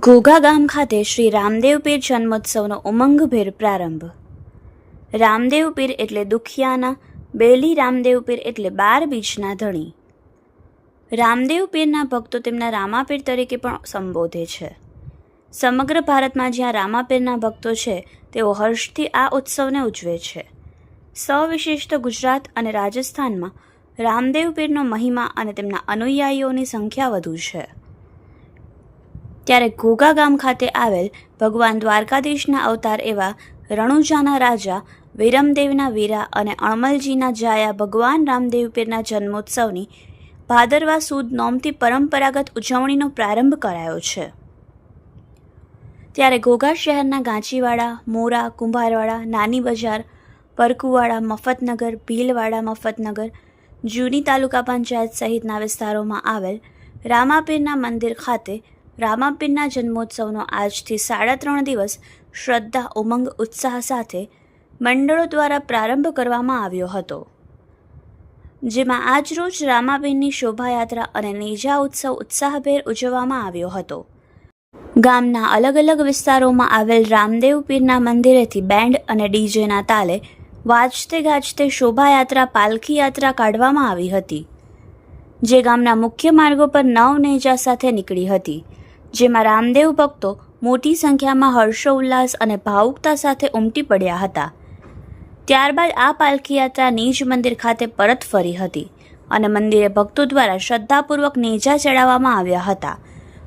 ઘોઘા ગામ ખાતે શ્રી રામદેવ પીર જન્મોત્સવનો ઉમંગભેર પ્રારંભ. રામદેવ પીર એટલે દુખિયાના, બેલી રામદેવ પીર એટલે બાર બીજના ધણી. રામદેવ પીરના ભક્તો તેમના રામાપીર તરીકે પણ સંબોધે છે. સમગ્ર ભારતમાં જ્યાં રામાપીરના ભક્તો છે, તેઓ હર્ષથી આ ઉત્સવને ઉજવે છે. સવિશિષ્ટ ગુજરાત અને રાજસ્થાનમાં રામદેવ પીરનો મહિમા અને તેમના અનુયાયીઓની સંખ્યા વધુ છે. ત્યારે ઘોઘા ગામ ખાતે આવેલ ભગવાન દ્વારકાધીશના અવતાર એવા રણુજાના રાજા વિરમદેવના વીરા અને અણમલજીના જાયા ભગવાન રામદેવ પીરના જન્મોત્સવની ભાદરવા સુદ નોમથી પરંપરાગત ઉજવણીનો પ્રારંભ કરાયો છે. ત્યારે ઘોઘા શહેરના ગાંચીવાડા, મોરા, કુંભારવાડા, નાની બજાર, પરકુવાડા, મફતનગર, ભીલવાડા, મફતનગર, જૂની તાલુકા પંચાયત સહિતના વિસ્તારોમાં આવેલ રામાપીરના મંદિર ખાતે રામાપીરના જન્મોત્સવનો આજથી સાડા ત્રણ દિવસ શ્રદ્ધા, ઉમંગ, ઉત્સાહ સાથે મંડળો દ્વારા પ્રારંભ કરવામાં આવ્યો હતો. જેમાં આજરોજ રામાપીરની શોભાયાત્રા અને નેજા ઉત્સવ ઉત્સાહભેર ઉજવવામાં આવ્યો હતો. ગામના અલગ અલગ વિસ્તારોમાં આવેલ રામદેવ પીરના મંદિરેથી બેન્ડ અને ડીજેના તાલે વાજતે ગાજતે શોભાયાત્રા પાલખી યાત્રા કાઢવામાં આવી હતી, જે ગામના મુખ્ય માર્ગો પર નવ નેજા સાથે નીકળી હતી. જેમાં રામદેવ ભક્તો મોટી સંખ્યામાં હર્ષોલ્લાસ અને ભાવુકતા સાથે ઉમટી પડ્યા હતા. ત્યારબાદ આ પાલખી યાત્રા નીજ મંદિર ખાતે પરત ફરી હતી અને મંદિરે ભક્તો દ્વારા શ્રદ્ધાપૂર્વક નેજા ચડાવવામાં આવ્યા હતા.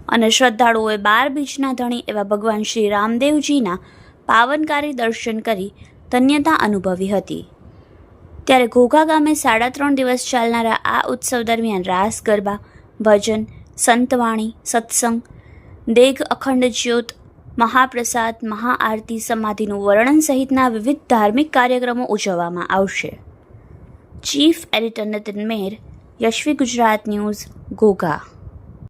અને શ્રદ્ધાળુઓએ બાર બીજના ધણી એવા ભગવાન શ્રી રામદેવજીના પાવનકારી દર્શન કરી ધન્યતા અનુભવી હતી. ત્યારે ઘોઘા ગામે સાડા ત્રણ દિવસ ચાલનારા આ ઉત્સવ દરમિયાન રાસ, ગરબા, ભજન, સંતવાણી, સત્સંગ દેગ અખંડ જ્યોત, મહાપ્રસાદ, મહાઆરતી સમાધિનું વર્ણન સહિતના વિવિધ ધાર્મિક કાર્યક્રમો ઉજવવામાં આવશે. Chief editor Nitin Mer Yashvi Gujarat news Ghogha